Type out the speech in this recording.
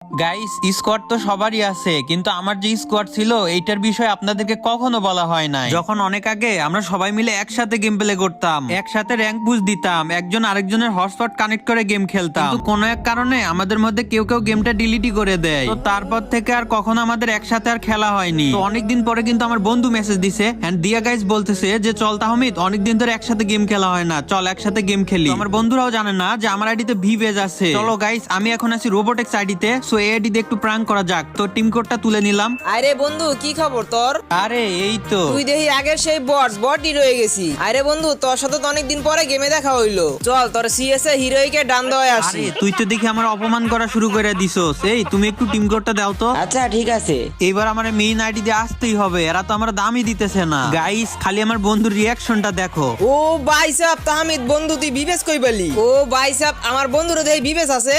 Guys squad তো সবারই আছে, কিন্তু আমার যে স্কোয়াড ছিল, এইটার বিষয়ে আপনাদেরকে কখনো বলা হয় নাই। যখন অনেক আগে আমরা সবাই মিলে একসাথে গেম প্লে করতাম, একসাথে র্যাঙ্ক পুশ দিতাম, একজন আরেকজনের হটস্পট কানেক্ট করে গেম খেলতাম। কিন্তু কোনো এক কারণে আমাদের মধ্যে কেউ কেউ গেমটা ডিলিটই করে দেয়। তো তারপর থেকে আর কখনো আমাদের একসাথে আর খেলা হয়নি। তো অনেকদিন পরে কিন্তু আমার বন্ধু মেসেজ দিছে এন্ড দিয়া গাইস বলতেছে যে, চল তাহমিদ, অনেকদিন ধরে একসাথে গেম খেলা হয় না, চল একসাথে গেম খেলি। আমার বন্ধুরাও জানে না যে আমার আইডিতে ভি পেজ আছে। চলো গাইস আমি এখন আছি রোবোটিক্স আইডিতে সো এই আইডিতে একটু প্রাঙ্ক করা যাক। তো টিম কোডটা তুলে নিলাম। আরে বন্ধু কি খবর তোর? আরে এই তো। তুই দেখি আগের সেই বট বটই রয়ে গেছি। আরে বন্ধু তোর সাথে তো অনেকদিন পরে গেমে দেখা হইল। চল তোর সিএসএ হিরোইকে ডান দেওয়ায় আসি। আরে তুই তো দেখি আমার অপমান করা শুরু করে দিছস। এই তুমি একটু টিম কোডটা দাও তো। আচ্ছা ঠিক আছে। এবার আমার মেইন আইডি দিয়ে আসতেই হবে। এরা তো আমার দামই দিতেছে না। গাইস খালি আমার বন্ধুর রিয়াকশনটা দেখো। ও বাইসাপ তাহমিদ বন্ধু তুই বিবেশ কই বলি ও বাইসাপ আমার বন্ধুর দেই বিবেশ আছে।